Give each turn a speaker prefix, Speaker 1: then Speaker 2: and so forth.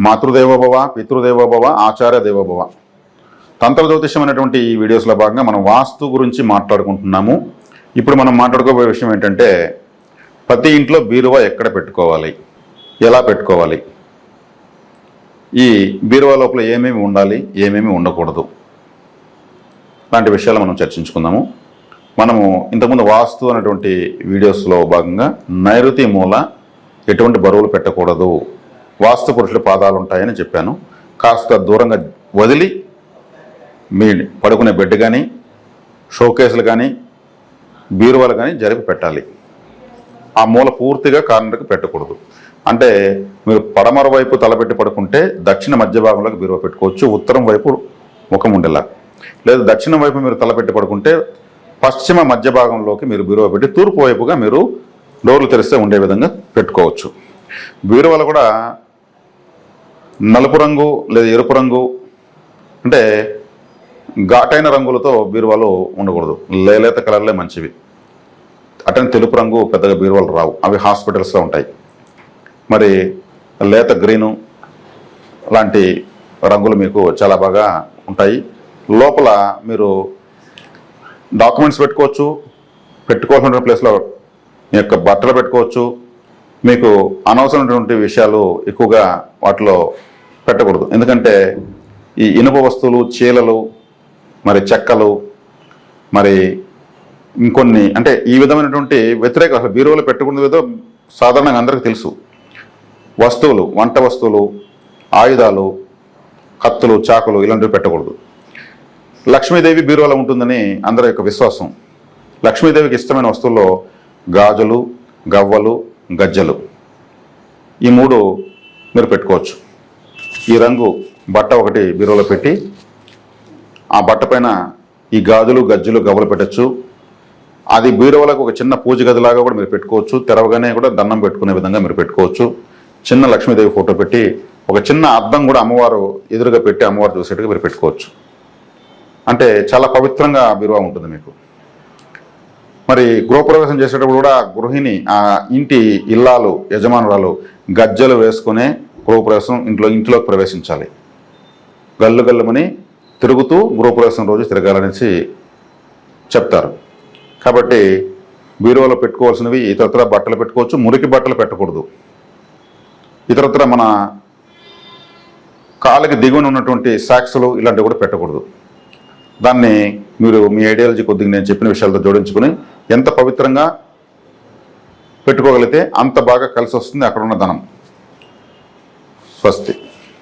Speaker 1: మాతృదేవోభవ పితృదేవోభవ ఆచార్య దేవోభవ తంత్ర జ్యోతిషం అనేటువంటి ఈ వీడియోస్లో భాగంగా మనం వాస్తు గురించి మాట్లాడుకుంటున్నాము. ఇప్పుడు మనం మాట్లాడుకోబోయే విషయం ఏంటంటే ప్రతి ఇంట్లో బీరువా ఎక్కడ పెట్టుకోవాలి? ఎలా పెట్టుకోవాలి? ఈ బీరువా లోపల ఏమేమి ఉండాలి? ఏమేమి ఉండకూడదు? లాంటి విషయాలు మనం చర్చించుకుందాము. మనము ఇంతకుముందు వాస్తు అనేటువంటి వీడియోస్లో భాగంగా నైరుతి మూల ఎటువంటి బరువులు పెట్టకూడదు? వాస్తు పురుషుల పాదాలు ఉంటాయని చెప్పాను. కాస్త దూరంగా వదిలి మీ పడుకునే బెడ్ కానీ షోకేసులు కానీ బీరువాలు కానీ జరిపి పెట్టాలి. ఆ మూల పూర్తిగా కార్నర్కి పెట్టకూడదు. అంటే మీరు పడమర వైపు తలపెట్టి పడుకుంటే దక్షిణ మధ్య భాగంలోకి బీరువా పెట్టుకోవచ్చు ఉత్తరం వైపు ముఖం ఉండేలా. లేదా దక్షిణం వైపు మీరు తలపెట్టి పడుకుంటే పశ్చిమ మధ్య భాగంలోకి మీరు బీరువా పెట్టి తూర్పు వైపుగా మీరు డోర్లు తెరిస్తే ఉండే విధంగా పెట్టుకోవచ్చు. బీరువాలు కూడా నలుపు రంగు లేదా ఎరుపు రంగు అంటే ఘాటైన రంగులతో బీరువాలు ఉండకూడదు. లేలేత కలర్లే మంచివి. అటని తెలుపు రంగు పెద్దగా బీరువాలు రావు. అవి హాస్పిటల్స్లో ఉంటాయి. మరి లేత గ్రీను లాంటి రంగులు మీకు చాలా బాగా ఉంటాయి. లోపల మీరు డాక్యుమెంట్స్ పెట్టుకోవచ్చు. పెట్టుకోవాల్సిన ప్లేస్లో మీ యొక్క బట్టలు పెట్టుకోవచ్చు. మీకు అనవసరమైనటువంటి విషయాలు ఎక్కువగా వాటిలో పెట్టకూడదు. ఎందుకంటే ఈ ఇనుప వస్తువులు చీలలు మరి చెక్కలు మరి ఇంకొన్ని అంటే ఈ విధమైనటువంటి వ్యతిరేక అసలు బీరువాలో పెట్టకూడదు ఏదో సాధారణంగా అందరికీ తెలుసు. వస్తువులు వంట వస్తువులు ఆయుధాలు కత్తులు చాకులు ఇలాంటివి పెట్టకూడదు. లక్ష్మీదేవి బీరువాలో ఉంటుందని అందరి యొక్క విశ్వాసం. లక్ష్మీదేవికి ఇష్టమైన వస్తువుల్లో గాజులు గవ్వలు గజ్జలు. ఈ మూడు మీరు పెట్టుకోవచ్చు. ఈ రంగు బట్ట ఒకటి బీరువాలో పెట్టి ఆ బట్ట పైన ఈ గాజులు గజ్జలు గవ్వలు పెట్టచ్చు. అది బీరువలకు ఒక చిన్న పూజ గదిలాగా కూడా మీరు పెట్టుకోవచ్చు. తెరవగానే కూడా దండం పెట్టుకునే విధంగా మీరు పెట్టుకోవచ్చు. చిన్న లక్ష్మీదేవి ఫోటో పెట్టి ఒక చిన్న అద్దం కూడా అమ్మవారు ఎదురుగా పెట్టి అమ్మవారు చూసేట్టుగా మీరు పెట్టుకోవచ్చు. అంటే చాలా పవిత్రంగా బీరువా ఉంటుంది మీకు. మరి గృహప్రవేశం చేసేటప్పుడు కూడా గృహిణి ఆ ఇంటి ఇల్లాలు యజమానురాలు గజ్జలు వేసుకునే గృహప్రవేశం ఇంట్లో ఇంట్లోకి ప్రవేశించాలి. గల్లు గల్లుమని తిరుగుతూ గృహప్రవేశం రోజు తిరగాలనేసి చెప్తారు. కాబట్టి బీరువాలో పెట్టుకోవాల్సినవి ఇతరత్ర బట్టలు పెట్టుకోవచ్చు మురికి బట్టలు పెట్టకూడదు. ఇతరత్ర మన కాళ్ళకి దిగువన ఉన్నటువంటి సాక్స్లు ఇలాంటివి కూడా పెట్టకూడదు. దాన్ని మీరు మీ ఐడియాలజీ కొద్దిగా నేను చెప్పిన విషయాలతో జోడించుకుని ఎంత పవిత్రంగా పెట్టుకోగలిగితే అంత బాగా కలిసి వస్తుంది అక్కడ ఉన్న ధనం. స్వస్తి.